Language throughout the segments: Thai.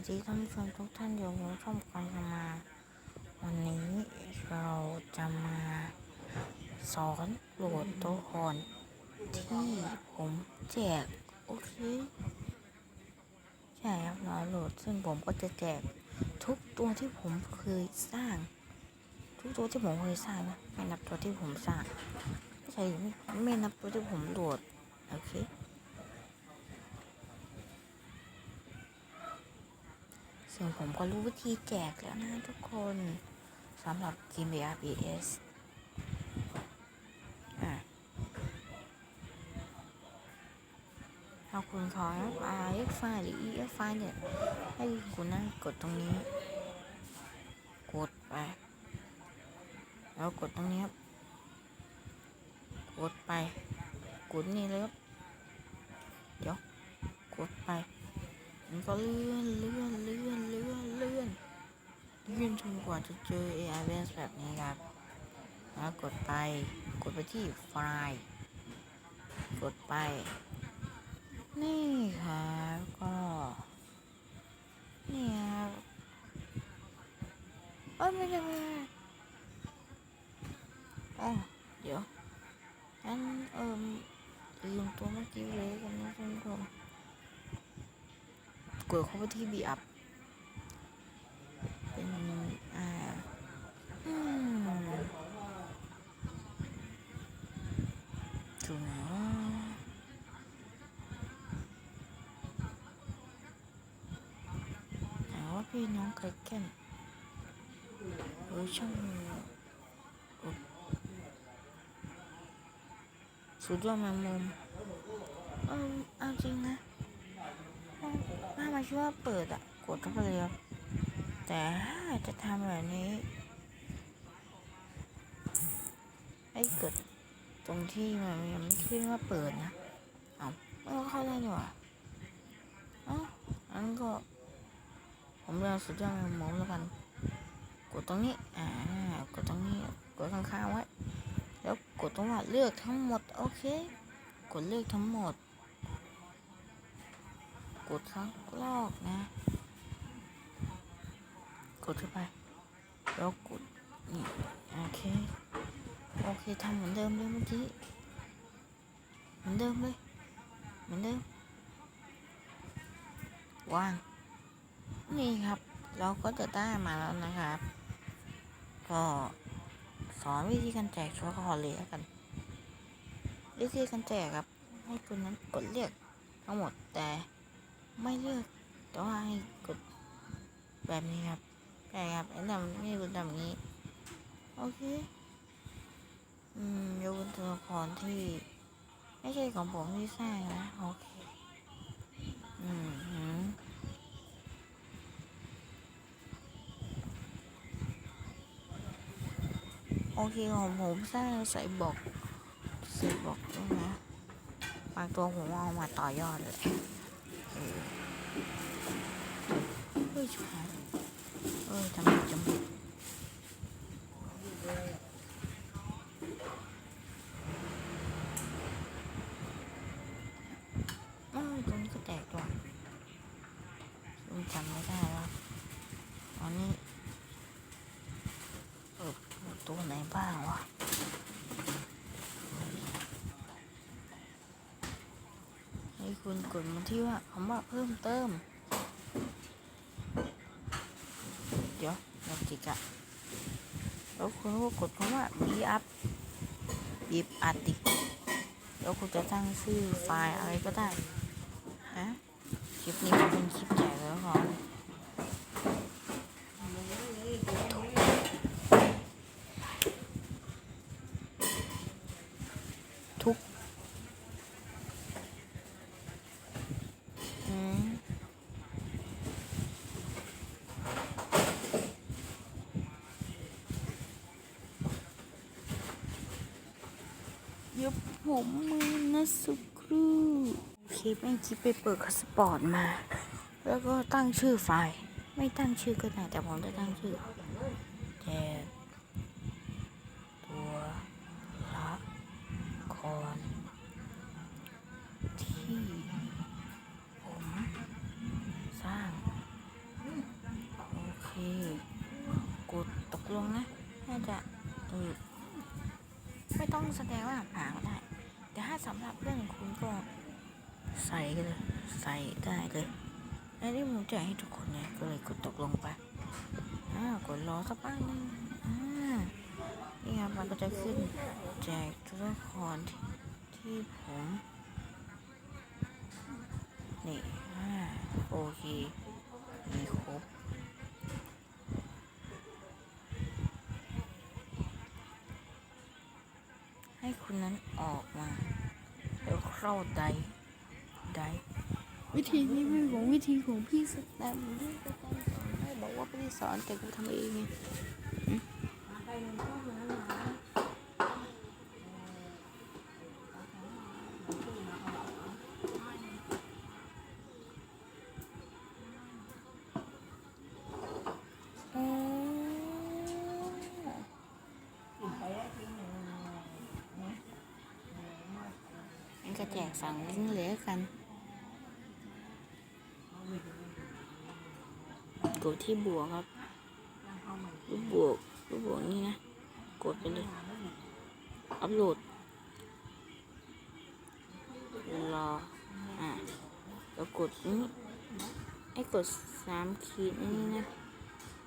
วัสดีท่านผู้ชมทุกท่านอยู่ในช่องการมา วันนี้เราจะมาสอนโหลดตัวละครที่ผมแจก โอเค ใช่ครับเราโหลดซึ่งผมก็จะแจกทุกตัวที่ผมเคยสร้าง ทุกตัวที่ผมเคยสร้างนะไม่นับตัวที่ผมสร้างไม่ใช่ไม่ไม่นับตัวที่ผมโหลด โอเค ซึ่งผมก็รู้วิธีแจกแล้วนะทุกคนสำหรับเกม RPS เอาคุณขอ RX ไฟหรือ EF ไฟเนี่ย ให้คุณนั่งกดตรงนี้ กดไป แล้วกดตรงนี้ครับ กดไป กดนี่เลยครับ เดี๋ยว กดไป มันก็เลื่อนเลื่อนเลื่อนเลื่อนเลื่อนเลื่อนจนกว่าจะเจอ AI b a s แบบนี้ครับแล้วกดไปกดไปที่ไฟล์กดไป นี่ครับก็นี่ครับเอ้ยไม่ใช่ไม่ใช่อ๋อเดี๋ยวอันเอิมลืมตัวเมื่อกี้เลยกันนะท่านผู้ชม กดเข้าไปที่บีอัพเป็นอ่าอืมถูกไหนวะไหนว่าพี่น้องไก่แก่นเออช่างสุดยอดแมงมุมเออเอาจริงนะ ถ้ามาช่วยเปิดอะ กดเข้าไปเลยครับ แต่จะทำแบบนี้ไอ้เกิดตรงที่มันยังไม่ขึ้นว่าเปิดนะเอาไมันก็เข้าได้ดีกว่าเอ้าอันก็ ผมเลือกสุดยอดของผมแล้วกัน กดตรงนี้ อ่า กดตรงนี้ กดข้างๆไว้ แล้วกดตรงว่าเลือกทั้งหมด โอเค กดเลือกทั้งหมด กดครั้งลอกนะ กดเข้าไป แล้วกดนี่โอเค โอเคทำเหมือนเดิมเลยเมื่อกี้ เหมือนเดิมเลย เหมือนเดิม วาง นี่ครับ เราก็จะได้มาแล้วนะครับ ก็สอนวิธีการแจกชัวร์คอเลยแล้วกัน วิธีการแจกครับ ให้คุณนั้นกดเรียกทั้งหมดแต่ ไม่เลือกแต่ว่าให้กดแบบนี้ครับใช่ครับไอ้ดำนี่คือดำนี้ โอเค อืมยกเป็นตัวละครที่ ไม่ใช่ของผมที่สร้างนะ โอเค อืมโอเคของผมสร้างใส่บอกใส่บอกด้วยนะบางตัวผมเอามาต่อยอดเลย เฮ้ยชิบหายเออจำเป็นจำเป็นเออตรงนี้ก็แตกตัวซึ่จำไม่ได้แล้วตอนนี้เออตัวไหนบ้างวะให้ คุณกดมาที่ว่าคำว่าเพิ่มเติม เดี๋ยวเราจิกอะแล้วคุณก็กดคำว่าบีอัพบีบอัดติแล้วคุณจะตั้งชื่อไฟล์อะไรก็ได้ฮะคลิปนี้เป็นคลิปใหญ่แล้วครับ เย็บผมมือนะสุครู่โอเคแม่งคิดไปเปิดคัสปอร์ตมา แล้วก็ตั้งชื่อไฟล์ไม่ตั้งชื่อก็ได้แต่ผมจะตั้งชื่อแต่ตัวละครที่ผมสร้าง โอเค กดตกลงนะ ต้องแสดงว่าหาก็ได้ แต่ถ้าสำหรับเรื่องคุณก็ใส่กันเลยใส่ได้เลยอันนี้ผมแจกให้ทุกคนไงก็เลยกดตกลงไปอ่ากดรอสักพักหนึงอ่านี่ครับมันก็จะขึ้นแจกตัวละครที่ที่ผมนี่อ่าโอเคมีครบ ให้คุณนั้นออกมาแล้วเข้าใดใดวิธีนี้ไม่ของวิธีของพี่สแตมป์ไม่บอกว่าไม่ได้สอนแต่กูทำเองไง ก็แจกสองลิงก์เลยละกัน กดที่บวกครับรูปบวกรูปบวกนี่นะ กดไปเลย อัพโหลด รอ อะแล้วกดนี้ไอ้กดสามขีดนี่นะ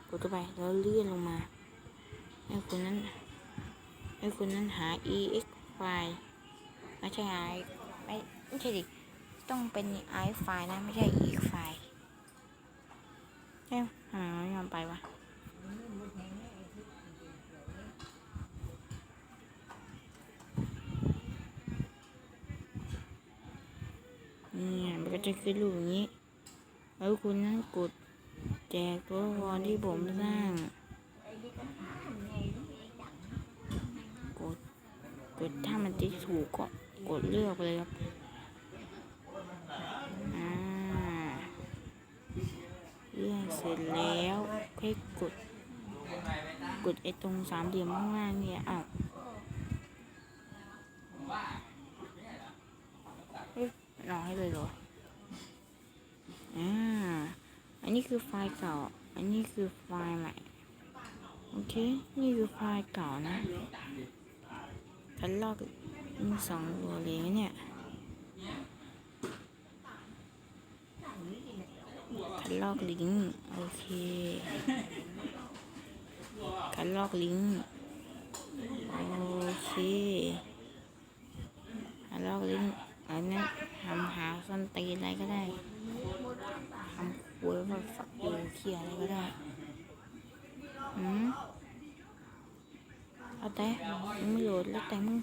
กดเข้าไปแล้วเลื่อนลงมาให้คุณนั้นให้คุณนั้นหา ex ไฟล์ไม่ใช่ i ไม่ ไม่ใช่ดิต้องเป็น i ไฟล์นะ ไม่ใช่ ex ไฟล์ใช่หาไม่ยอมไปวะเนี่ยมันก็จะขึ้นรูปอย่างนี้ แล้วคุณนั้นกดแจกตัวละครที่ผมสร้าง กด กดถ้ามันจะถูกก็กดเลือกไปเลยครับ อ่า เสร็จแล้วค่อยกด กดไอ้ตรงสามเหลี่ยมข้างล่างเนี่ยอ้าวรอให้เลยเหรออ่า อันนี้คือไฟล์เก่า อันนี้คือไฟล์ใหม่ โอเค นี่คือไฟล์เก่านะคันลอกมีสองตัวเลยเนี่ย คันลอกลิงก์โอเคคันลอกลิงก์โอเคคันลอกลิงก์อันนั้ทำหาส้นตีนอะไรก็ได้ทำคุยว่าฝักยูเขียอะไรก็ได้อืมเอาแต่มึงไม่โหลดแล้วแต่มึง